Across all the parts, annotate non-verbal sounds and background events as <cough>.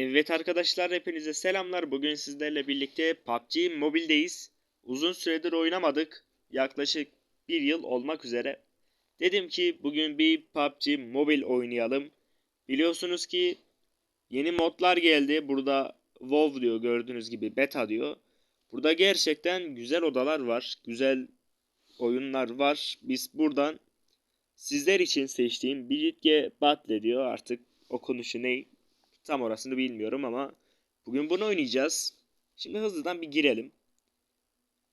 Evet arkadaşlar hepinize selamlar. Bugün sizlerle birlikte PUBG Mobile'deyiz. Uzun süredir oynamadık. Yaklaşık bir yıl olmak üzere. Dedim ki bugün bir PUBG Mobile oynayalım. Biliyorsunuz ki yeni modlar geldi. Burada WoW diyor gördüğünüz gibi beta diyor. Burada gerçekten güzel odalar var. Güzel oyunlar var. Biz buradan sizler için seçtiğim Birlikte Battle diyor artık okunuşu ne Tam orasını bilmiyorum ama bugün bunu oynayacağız. Şimdi hızlıdan bir girelim.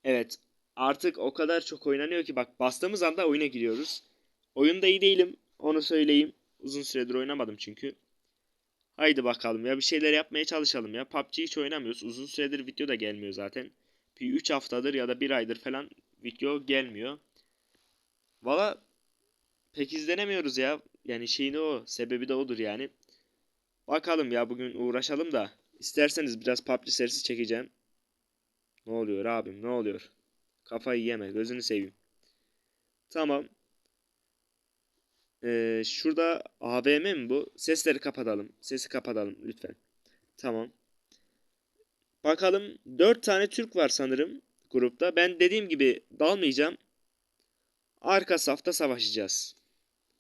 Evet artık o kadar çok oynanıyor ki bak bastığımız anda oyuna giriyoruz. Oyunda iyi değilim onu söyleyeyim. Uzun süredir oynamadım çünkü. Haydi bakalım ya bir şeyler yapmaya çalışalım ya. PUBG hiç oynamıyoruz. Uzun süredir video da gelmiyor zaten. Bir 3 haftadır ya da 1 aydır falan video gelmiyor. Valla pek izlenemiyoruz ya. Yani şeyini o. Sebebi de odur yani. Bakalım ya bugün uğraşalım da. İsterseniz biraz PUBG serisi çekeceğim. Ne oluyor abim ne oluyor? Kafayı yeme gözünü seveyim. Tamam. Ee, şurada AVM mi bu? Sesleri kapatalım. Sesi kapatalım lütfen. Tamam. Bakalım 4 tane Türk var sanırım grupta. Ben dediğim gibi dalmayacağım. Arka safta savaşacağız.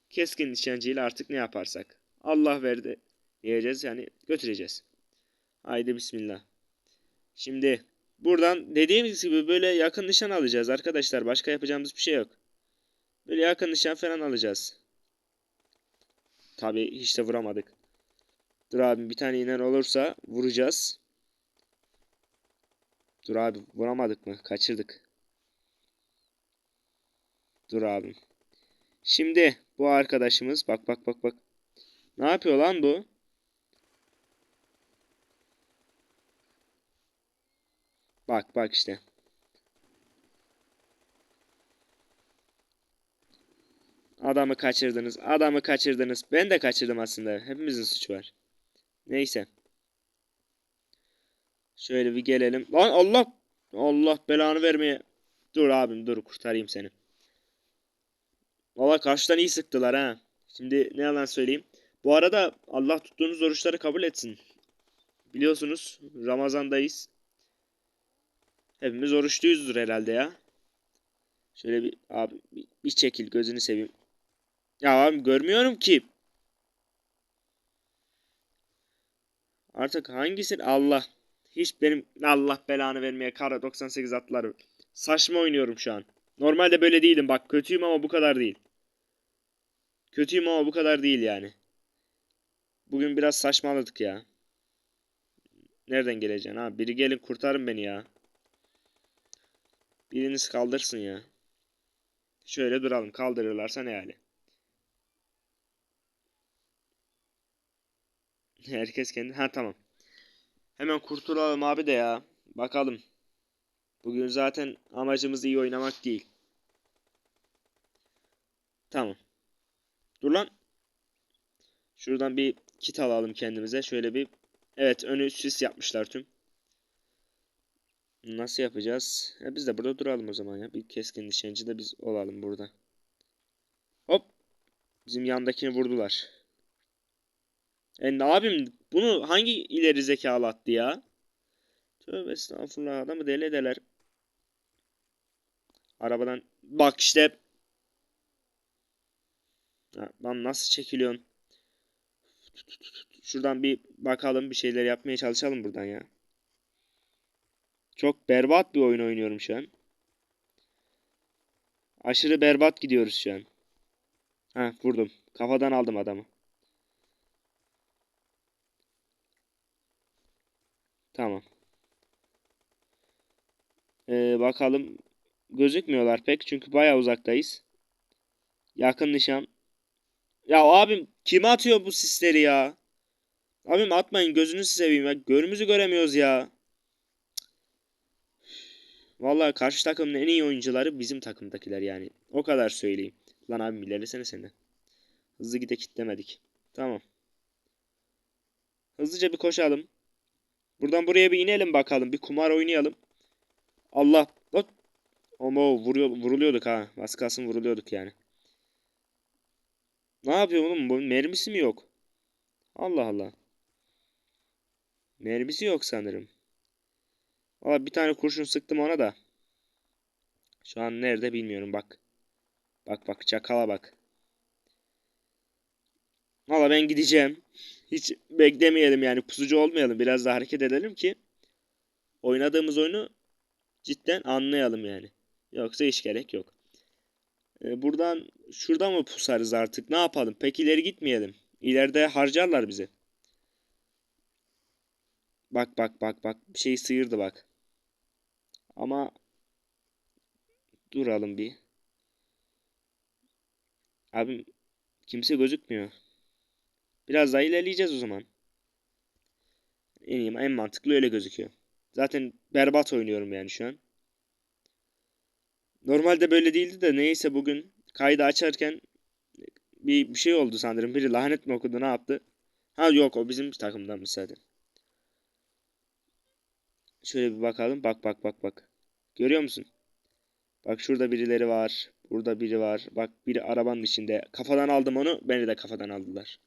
Keskin nişancıyla artık ne yaparsak. Allah verdi diyeceğiz yani götüreceğiz. Haydi bismillah. Şimdi buradan dediğimiz gibi böyle yakın nişan alacağız arkadaşlar. Başka yapacağımız bir şey yok. Böyle yakın nişan falan alacağız. Tabi hiç de vuramadık. Dur abi bir tane inen olursa vuracağız. Dur abi vuramadık mı? Kaçırdık. Dur abim. Şimdi bu arkadaşımız bak bak bak bak. Ne yapıyor lan bu? Bak bak işte. Adamı kaçırdınız. Adamı kaçırdınız. Ben de kaçırdım aslında. Hepimizin suçu var. Neyse. Şöyle bir gelelim. Lan Allah. Allah belanı vermeye. Dur abim dur kurtarayım seni. Valla karşıdan iyi sıktılar ha. Şimdi ne yalan söyleyeyim. Bu arada Allah tuttuğunuz oruçları kabul etsin. Biliyorsunuz Ramazan'dayız. Hepimiz oruçluyuzdur herhalde ya. Şöyle bir abi bir, bir çekil gözünü seveyim. Ya abi görmüyorum ki. Artık hangisi Allah. Hiç benim Allah belanı vermeye kara 98 atları. Saçma oynuyorum şu an. Normalde böyle değilim bak kötüyüm ama bu kadar değil. Kötüyüm ama bu kadar değil yani. Bugün biraz saçmaladık ya. Nereden geleceksin ha? Biri gelin kurtarın beni ya. Biriniz kaldırsın ya. Şöyle duralım. Kaldırırlarsa ne hali? <laughs> Herkes kendi... Ha tamam. Hemen kurtulalım abi de ya. Bakalım. Bugün zaten amacımız iyi oynamak değil. Tamam. Dur lan. Şuradan bir kit alalım kendimize. Şöyle bir... Evet önü süs yapmışlar tüm. Nasıl yapacağız? Ya biz de burada duralım o zaman ya. Bir keskin nişancı da biz olalım burada. Hop. Bizim yandakini vurdular. E ne abim bunu hangi ileri zekalı attı ya? Tövbe estağfurullah adamı deli ederler. Arabadan bak işte. Ha, lan nasıl çekiliyorsun? Şuradan bir bakalım bir şeyler yapmaya çalışalım buradan ya. Çok berbat bir oyun oynuyorum şu an. Aşırı berbat gidiyoruz şu an. Ha vurdum. Kafadan aldım adamı. Tamam. Ee, bakalım. Gözükmüyorlar pek çünkü baya uzaktayız. Yakın nişan. Ya abim kim atıyor bu sisleri ya? Abim atmayın gözünüzü seveyim ya. Görümüzü göremiyoruz ya. Vallahi karşı takımın en iyi oyuncuları bizim takımdakiler yani. O kadar söyleyeyim. Lan abi ilerlesene seni. Hızlı gide kitlemedik. Tamam. Hızlıca bir koşalım. Buradan buraya bir inelim bakalım. Bir kumar oynayalım. Allah. Bak. Ama vuruyor, vuruluyorduk ha. Az vuruluyorduk yani. Ne yapıyor oğlum? Bu mermisi mi yok? Allah Allah. Mermisi yok sanırım. Valla bir tane kurşun sıktım ona da. Şu an nerede bilmiyorum bak. Bak bak çakala bak. Valla ben gideceğim. Hiç beklemeyelim yani pusucu olmayalım. Biraz daha hareket edelim ki oynadığımız oyunu cidden anlayalım yani. Yoksa hiç gerek yok. Ee, buradan şuradan mı pusarız artık? Ne yapalım? Pek ileri gitmeyelim. İleride harcarlar bizi. Bak bak bak bak. Bir şey sıyırdı bak. Ama duralım bir. Abim kimse gözükmüyor. Biraz daha ilerleyeceğiz o zaman. En iyi, en mantıklı öyle gözüküyor. Zaten berbat oynuyorum yani şu an. Normalde böyle değildi de neyse bugün kaydı açarken bir, bir şey oldu sanırım. Biri lanet mi okudu ne yaptı? Ha yok o bizim takımdan zaten. Şöyle bir bakalım. Bak bak bak bak. Görüyor musun? Bak şurada birileri var. Burada biri var. Bak biri arabanın içinde. Kafadan aldım onu. Beni de kafadan aldılar.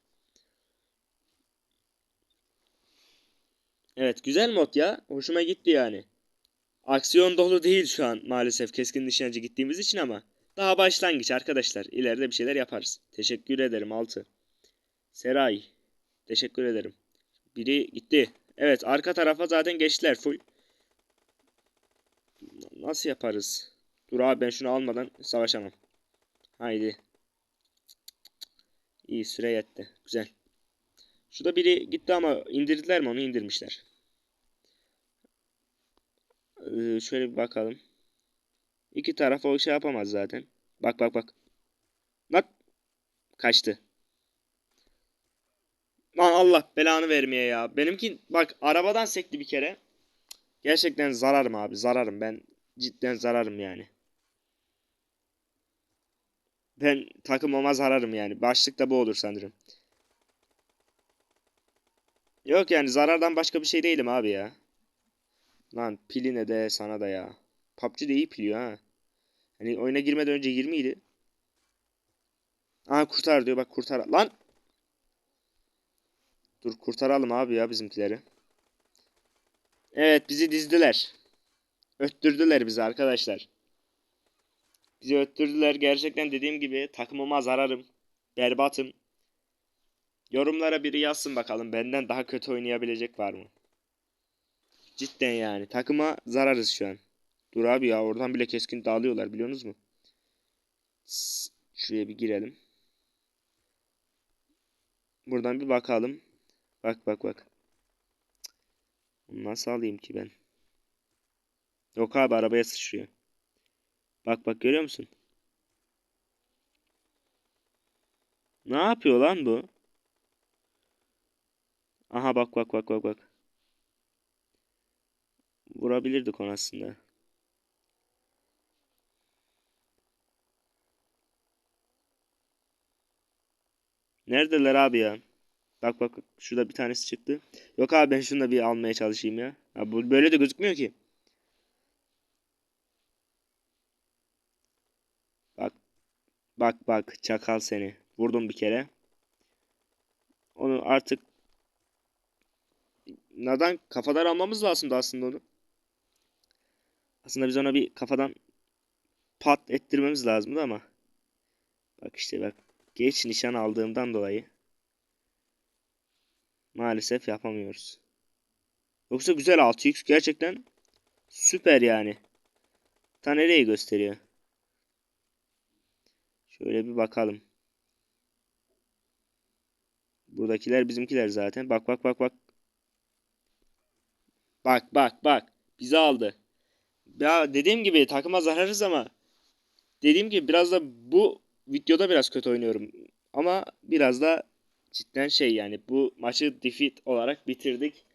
Evet güzel mod ya. Hoşuma gitti yani. Aksiyon dolu değil şu an maalesef keskin nişancı gittiğimiz için ama daha başlangıç arkadaşlar. İleride bir şeyler yaparız. Teşekkür ederim Altı. Seray. Teşekkür ederim. Biri gitti. Evet arka tarafa zaten geçtiler full. Nasıl yaparız? Dur abi ben şunu almadan savaşamam. Haydi. İyi süre yetti. Güzel. Şurada biri gitti ama indirdiler mi onu indirmişler. Ee, şöyle bir bakalım. İki taraf o şey yapamaz zaten. Bak bak bak. Bak. Kaçtı. Lan Allah belanı vermeye ya. Benimki bak arabadan sekti bir kere. Gerçekten zararım abi zararım. Ben cidden zararım yani. Ben takımıma zararım yani. Başlıkta bu olur sanırım. Yok yani zarardan başka bir şey değilim abi ya. Lan piline de sana da ya. PUBG de iyi piliyor ha. Hani oyuna girmeden önce 20 idi. Aha kurtar diyor bak kurtar. Lan! Dur kurtaralım abi ya bizimkileri. Evet bizi dizdiler. Öttürdüler bizi arkadaşlar. Bizi öttürdüler. Gerçekten dediğim gibi takımıma zararım. Berbatım. Yorumlara biri yazsın bakalım benden daha kötü oynayabilecek var mı? Cidden yani. Takıma zararız şu an. Dur abi ya oradan bile keskin dağılıyorlar biliyorsunuz mu? Şuraya bir girelim. Buradan bir bakalım. Bak bak bak. Nasıl alayım ki ben? Yok abi arabaya sıçrıyor. Bak bak görüyor musun? Ne yapıyor lan bu? Aha bak bak bak bak bak. Vurabilirdik onu aslında. Neredeler abi ya? Bak bak şurada bir tanesi çıktı. Yok abi ben şunu da bir almaya çalışayım ya. bu böyle de gözükmüyor ki. Bak. Bak bak çakal seni. Vurdum bir kere. Onu artık neden kafadan almamız lazımdı aslında onu. Aslında biz ona bir kafadan pat ettirmemiz lazımdı ama. Bak işte bak. Geç nişan aldığımdan dolayı. Maalesef yapamıyoruz. Yoksa güzel 6x gerçekten süper yani. Ta nereye gösteriyor? Şöyle bir bakalım. Buradakiler bizimkiler zaten. Bak bak bak bak. Bak bak bak. Bizi aldı. Ya dediğim gibi takıma zararız ama dediğim gibi biraz da bu videoda biraz kötü oynuyorum. Ama biraz da cidden şey yani bu maçı defeat olarak bitirdik.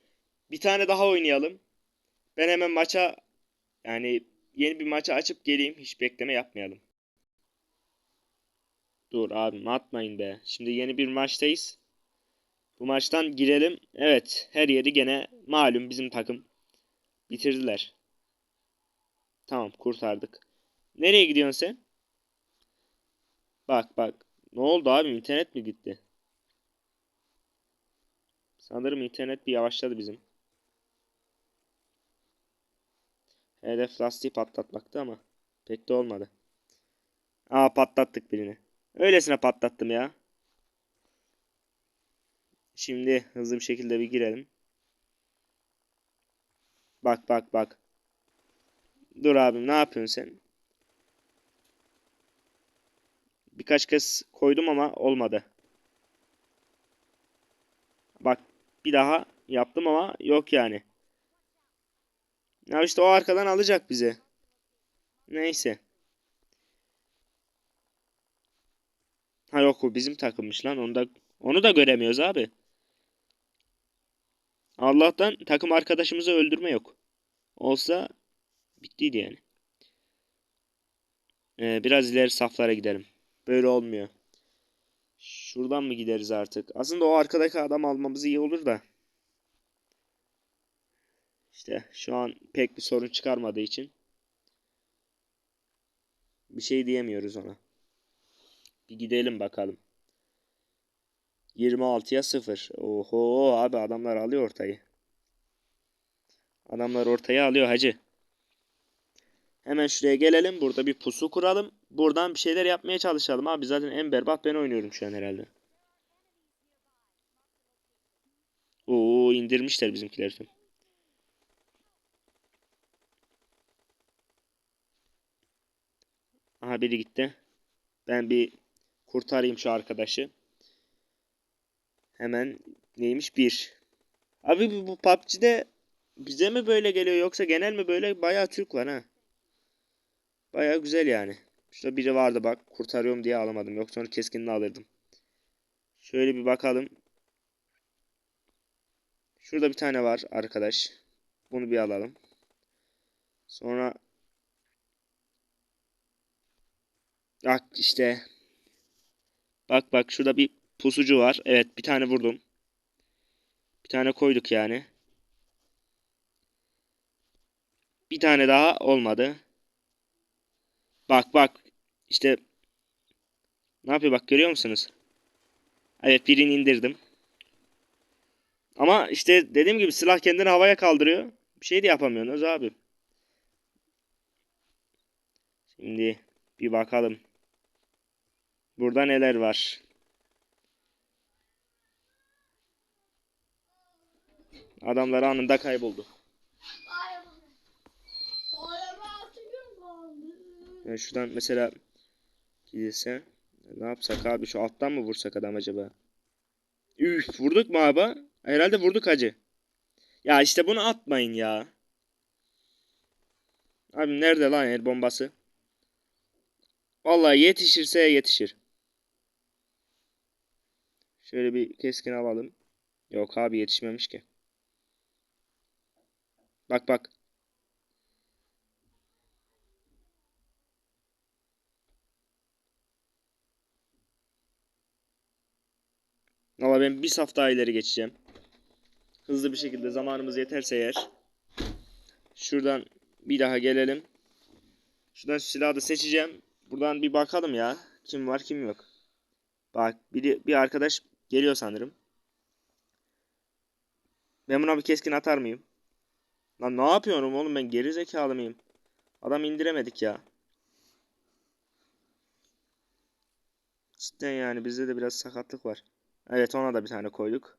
Bir tane daha oynayalım. Ben hemen maça yani yeni bir maça açıp geleyim. Hiç bekleme yapmayalım. Dur abim atmayın be. Şimdi yeni bir maçtayız. Bu maçtan girelim. Evet her yeri gene malum bizim takım. Bitirdiler. Tamam kurtardık. Nereye gidiyorsun sen? Bak bak. Ne oldu abi internet mi gitti? Sanırım internet bir yavaşladı bizim. Hedef lastiği patlatmaktı ama pek de olmadı. Aa patlattık birini. Öylesine patlattım ya. Şimdi hızlı bir şekilde bir girelim. Bak bak bak. Dur abim ne yapıyorsun sen? Birkaç kez koydum ama olmadı. Bak bir daha yaptım ama yok yani. Ya işte o arkadan alacak bizi. Neyse. Ha yok o bizim takımmış lan. Onu da onu da göremiyoruz abi. Allah'tan takım arkadaşımızı öldürme yok. Olsa bittiydi yani. Ee, biraz ileri saflara gidelim. Böyle olmuyor. Şuradan mı gideriz artık? Aslında o arkadaki adam almamız iyi olur da. İşte şu an pek bir sorun çıkarmadığı için bir şey diyemiyoruz ona. Bir gidelim bakalım. 26'ya 0. Oho abi adamlar alıyor ortayı. Adamlar ortaya alıyor hacı. Hemen şuraya gelelim. Burada bir pusu kuralım. Buradan bir şeyler yapmaya çalışalım. Abi zaten en berbat ben oynuyorum şu an herhalde. Oo indirmişler bizimkiler tüm. Aha biri gitti. Ben bir kurtarayım şu arkadaşı. Hemen neymiş? Bir. Abi bu, PUBG'de bize mi böyle geliyor yoksa genel mi böyle? Bayağı Türk var ha. Bayağı güzel yani. Şurada biri vardı bak. Kurtarıyorum diye alamadım. Yoksa onu keskinini alırdım. Şöyle bir bakalım. Şurada bir tane var arkadaş. Bunu bir alalım. Sonra Bak işte. Bak bak şurada bir pusucu var. Evet bir tane vurdum. Bir tane koyduk yani. Bir tane daha olmadı. Bak bak. İşte ne yapıyor bak görüyor musunuz? Evet birini indirdim. Ama işte dediğim gibi silah kendini havaya kaldırıyor. Bir şey de yapamıyorsunuz abi. Şimdi bir bakalım. Burada neler var? Adamlar anında kayboldu. Yani şuradan mesela gidilse ne yapsak abi şu alttan mı vursak adam acaba? Üf vurduk mu abi? Herhalde vurduk hacı. Ya işte bunu atmayın ya. Abi nerede lan el bombası? Vallahi yetişirse yetişir. Şöyle bir keskin alalım. Yok abi yetişmemiş ki. Bak bak. Ama ben bir saf daha ileri geçeceğim. Hızlı bir şekilde zamanımız yeterse eğer. Şuradan bir daha gelelim. Şuradan şu silahı da seçeceğim. Buradan bir bakalım ya. Kim var kim yok. Bak biri, bir arkadaş geliyor sanırım. Ben buna bir keskin atar mıyım? Lan ne yapıyorum oğlum ben geri zekalı mıyım? Adam indiremedik ya. Cidden yani bizde de biraz sakatlık var. Evet ona da bir tane koyduk.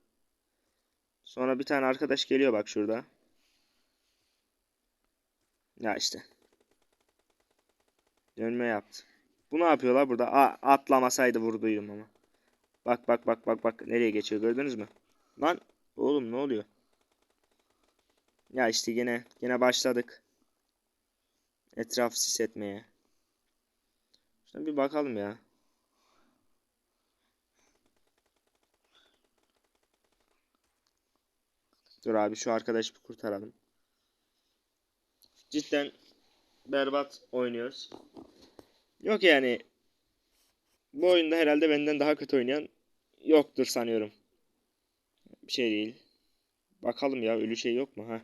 Sonra bir tane arkadaş geliyor bak şurada. Ya işte. Dönme yaptı. Bu ne yapıyorlar burada? Aa, atlamasaydı vurduydum ama. Bak bak bak bak bak nereye geçiyor gördünüz mü? Lan oğlum ne oluyor? Ya işte yine yine başladık. Etraf sis etmeye. Şuna bir bakalım ya. Dur abi şu arkadaşı bir kurtaralım. Cidden berbat oynuyoruz. Yok yani bu oyunda herhalde benden daha kötü oynayan yoktur sanıyorum. Bir şey değil. Bakalım ya ölü şey yok mu ha?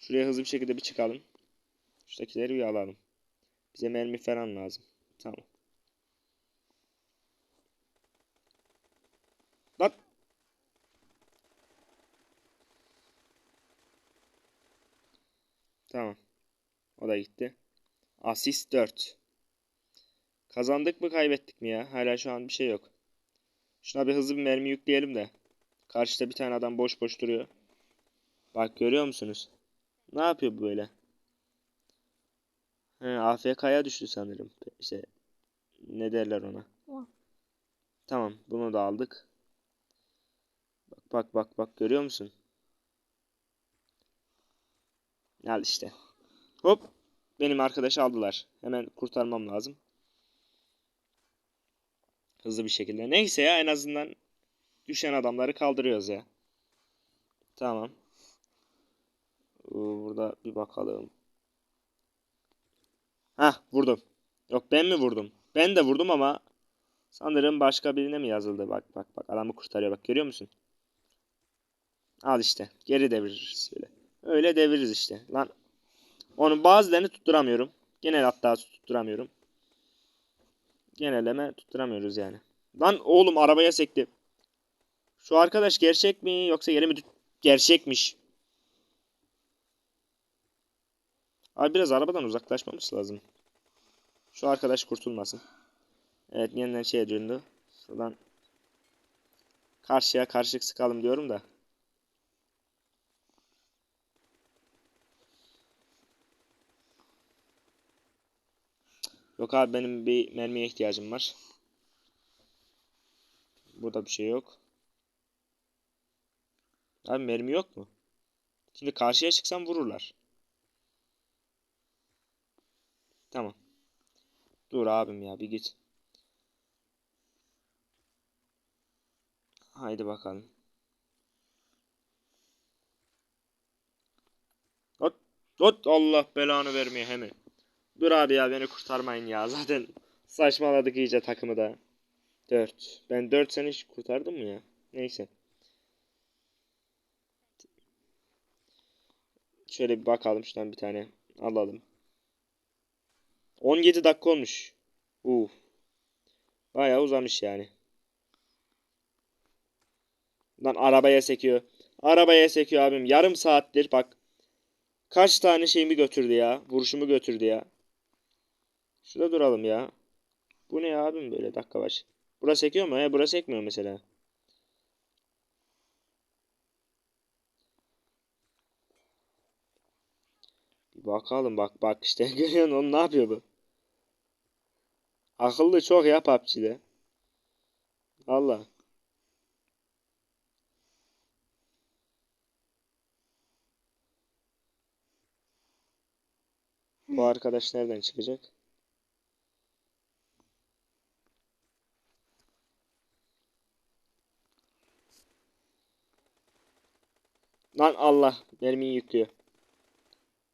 Şuraya hızlı bir şekilde bir çıkalım. Şuradakileri bir alalım. Bize mermi falan lazım. Tamam. Lan. Tamam. O da gitti. Asist 4. Kazandık mı kaybettik mi ya? Hala şu an bir şey yok. Şuna bir hızlı bir mermi yükleyelim de. Karşıda bir tane adam boş boş duruyor. Bak görüyor musunuz? Ne yapıyor bu böyle? He, AFK'ya düştü sanırım. İşte ne derler ona? Tamam, bunu da aldık. Bak bak bak bak görüyor musun? Al işte. Hop. Benim arkadaşı aldılar. Hemen kurtarmam lazım. Hızlı bir şekilde. Neyse ya en azından düşen adamları kaldırıyoruz ya. Tamam. Burada bir bakalım. Hah vurdum. Yok ben mi vurdum? Ben de vurdum ama sanırım başka birine mi yazıldı? Bak bak bak adamı kurtarıyor bak görüyor musun? Al işte geri deviririz böyle. Öyle deviririz işte. Lan onun bazılarını tutturamıyorum. Genel hatta tutturamıyorum. Genelleme tutturamıyoruz yani. Lan oğlum arabaya sekti. Şu arkadaş gerçek mi yoksa yeri mi? Gerçekmiş. Abi biraz arabadan uzaklaşmamız lazım. Şu arkadaş kurtulmasın. Evet yeniden şeye döndü. Şuradan karşıya karşılık sıkalım diyorum da. Yok abi benim bir mermiye ihtiyacım var. Burada bir şey yok. Abi mermi yok mu? Şimdi karşıya çıksam vururlar. Tamam. Dur abim ya bir git. Haydi bakalım. Ot, ot Allah belanı vermeye hemen. Dur abi ya beni kurtarmayın ya. <laughs> Zaten saçmaladık iyice takımı da. 4. Ben 4 sene hiç kurtardım mı ya? Neyse. Şöyle bir bakalım şuradan bir tane alalım. 17 dakika olmuş. Uf. Bayağı uzamış yani. Lan arabaya sekiyor. Arabaya sekiyor abim. Yarım saattir bak. Kaç tane şeyimi götürdü ya. Vuruşumu götürdü ya. Şurada duralım ya. Bu ne ya abim böyle dakika baş. Burası sekiyor mu? He burası sekmiyor mesela. Bir bakalım bak bak işte <laughs> görüyorsun onu ne yapıyor bu? Akıllı çok ya PUBG'de. Allah. Bu arkadaş nereden çıkacak? Lan Allah mermiyi yüklüyor.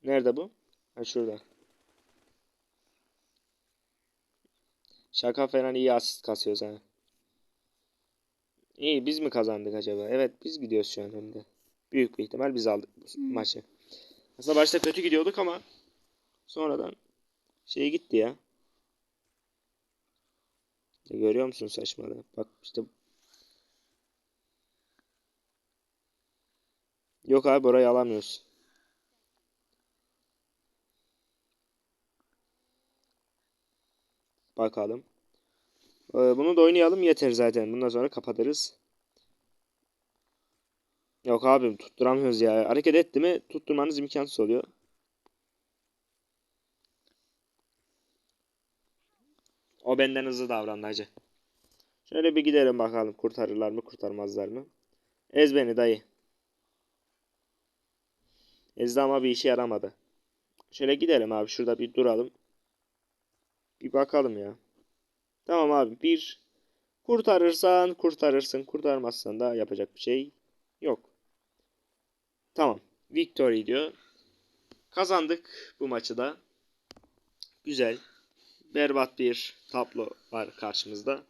Nerede bu? Ha şurada. Şaka falan iyi asist kasıyoruz ha. İyi biz mi kazandık acaba? Evet biz gidiyoruz şu an hem de. Büyük bir ihtimal biz aldık bu Hmm. maçı. Aslında başta kötü gidiyorduk ama sonradan şey gitti ya. Ya görüyor musun saçmalığı? Bak işte Yok abi orayı alamıyoruz. Bakalım. Ee, bunu da oynayalım yeter zaten. Bundan sonra kapatırız. Yok abim tutturamıyoruz ya. Hareket etti mi tutturmanız imkansız oluyor. O benden hızlı davrandı hacı. Şöyle bir gidelim bakalım kurtarırlar mı kurtarmazlar mı. Ez beni dayı. Ezdi ama bir işe yaramadı. Şöyle gidelim abi şurada bir duralım. Bir bakalım ya. Tamam abi bir kurtarırsan kurtarırsın kurtarmazsan da yapacak bir şey yok. Tamam. Victory diyor. Kazandık bu maçı da. Güzel. Berbat bir tablo var karşımızda.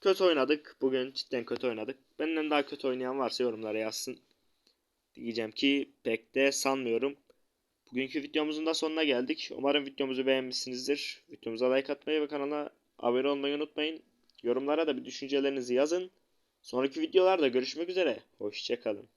Kötü oynadık. Bugün cidden kötü oynadık. Benden daha kötü oynayan varsa yorumlara yazsın. Diyeceğim ki pek de sanmıyorum. Bugünkü videomuzun da sonuna geldik. Umarım videomuzu beğenmişsinizdir. Videomuza like atmayı ve kanala abone olmayı unutmayın. Yorumlara da bir düşüncelerinizi yazın. Sonraki videolarda görüşmek üzere. Hoşçakalın.